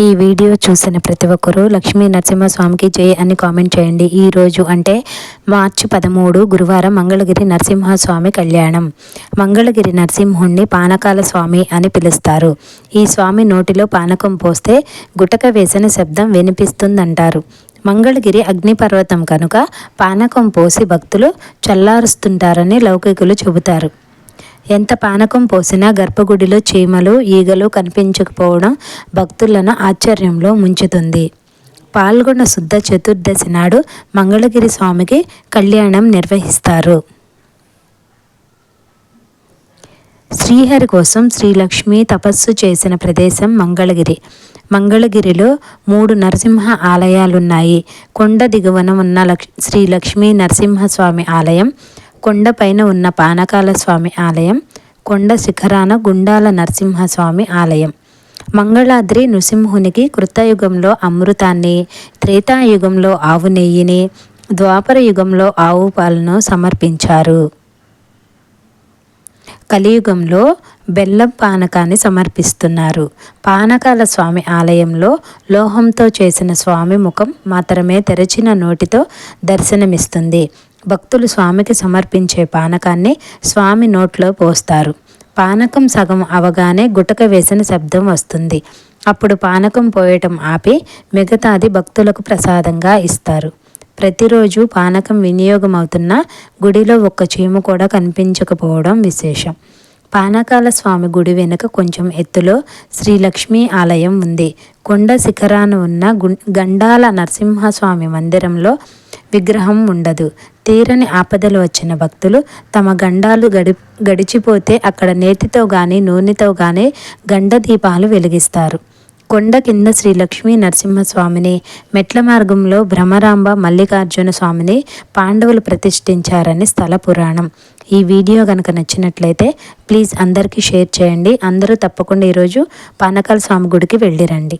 ఈ వీడియో చూసిన ప్రతి ఒక్కరూ లక్ష్మీ నరసింహస్వామికి జై అని కామెంట్ చేయండి. ఈ రోజు అంటే మార్చి పదమూడు గురువారం మంగళగిరి నరసింహస్వామి కళ్యాణం. మంగళగిరి నరసింహుణ్ణి పానకాల స్వామి అని పిలుస్తారు. ఈ స్వామి నోటిలో పానకం పోస్తే గుటక వేసిన శబ్దం వినిపిస్తుందంటారు. మంగళగిరి అగ్నిపర్వతం కనుక పానకం పోసి భక్తులు చల్లారుస్తుంటారని లౌకికులు చెబుతారు. ఎంత పానకం పోసినా గర్భగుడిలో చీమలు ఈగలు కనిపించకపోవడం భక్తులను ఆశ్చర్యంలో ముంచుతుంది. పాల్గొన్న శుద్ధ చతుర్దశి నాడు మంగళగిరి స్వామికి కళ్యాణం నిర్వహిస్తారు. శ్రీహరి కోసం శ్రీలక్ష్మి తపస్సు చేసిన ప్రదేశం మంగళగిరి. మంగళగిరిలో మూడు నరసింహ ఆలయాలున్నాయి. కొండ దిగువన ఉన్న లక్ష్ శ్రీ లక్ష్మీ నరసింహస్వామి ఆలయం కొండపైన ఉన్న పానకాల స్వామి ఆలయం కొండ శిఖరాన గుండాల నరసింహస్వామి ఆలయం. మంగళాద్రి నృసింహునికి కృతయుగంలో అమృతాన్ని త్రేతాయుగంలో ఆవు నెయ్యిని ద్వాపర యుగంలో ఆవు పాలను సమర్పించారు. కలియుగంలో బెల్లం పానకాన్ని సమర్పిస్తున్నారు. పానకాల స్వామి ఆలయంలో లోహంతో చేసిన స్వామి ముఖం మాత్రమే తెరచిన నోటితో దర్శనమిస్తుంది. భక్తులు స్వామికి సమర్పించే పానకాన్ని స్వామి నోట్లో పోస్తారు. పానకం సగం అవగానే గుటక వేసిన శబ్దం వస్తుంది. అప్పుడు పానకం పోయటం ఆపి మిగతాది భక్తులకు ప్రసాదంగా ఇస్తారు. ప్రతిరోజు పానకం వినియోగం అవుతున్న గుడిలో ఒక్క చీము కూడా కనిపించకపోవడం విశేషం. పానకాల స్వామి గుడి వెనుక కొంచెం ఎత్తులో శ్రీలక్ష్మి ఆలయం ఉంది. కొండ శిఖరాన ఉన్న గండాల నరసింహస్వామి మందిరంలో విగ్రహం ఉండదు. తీరని ఆపదలు వచ్చిన భక్తులు తమ గండాలు గడి గడిచిపోతే అక్కడ నేతితో కానీ నూనెతో కానీ గండ దీపాలు వెలిగిస్తారు. కొండ కింద శ్రీ లక్ష్మీ నరసింహస్వామిని మెట్ల మార్గంలో భ్రమరాంబ మల్లికార్జున స్వామిని పాండవులు ప్రతిష్ఠించారని స్థల పురాణం. ఈ వీడియో కనుక నచ్చినట్లయితే ప్లీజ్ అందరికీ షేర్ చేయండి. అందరూ తప్పకుండా ఈరోజు పానకాల స్వామి గుడికి వెళ్ళిరండి.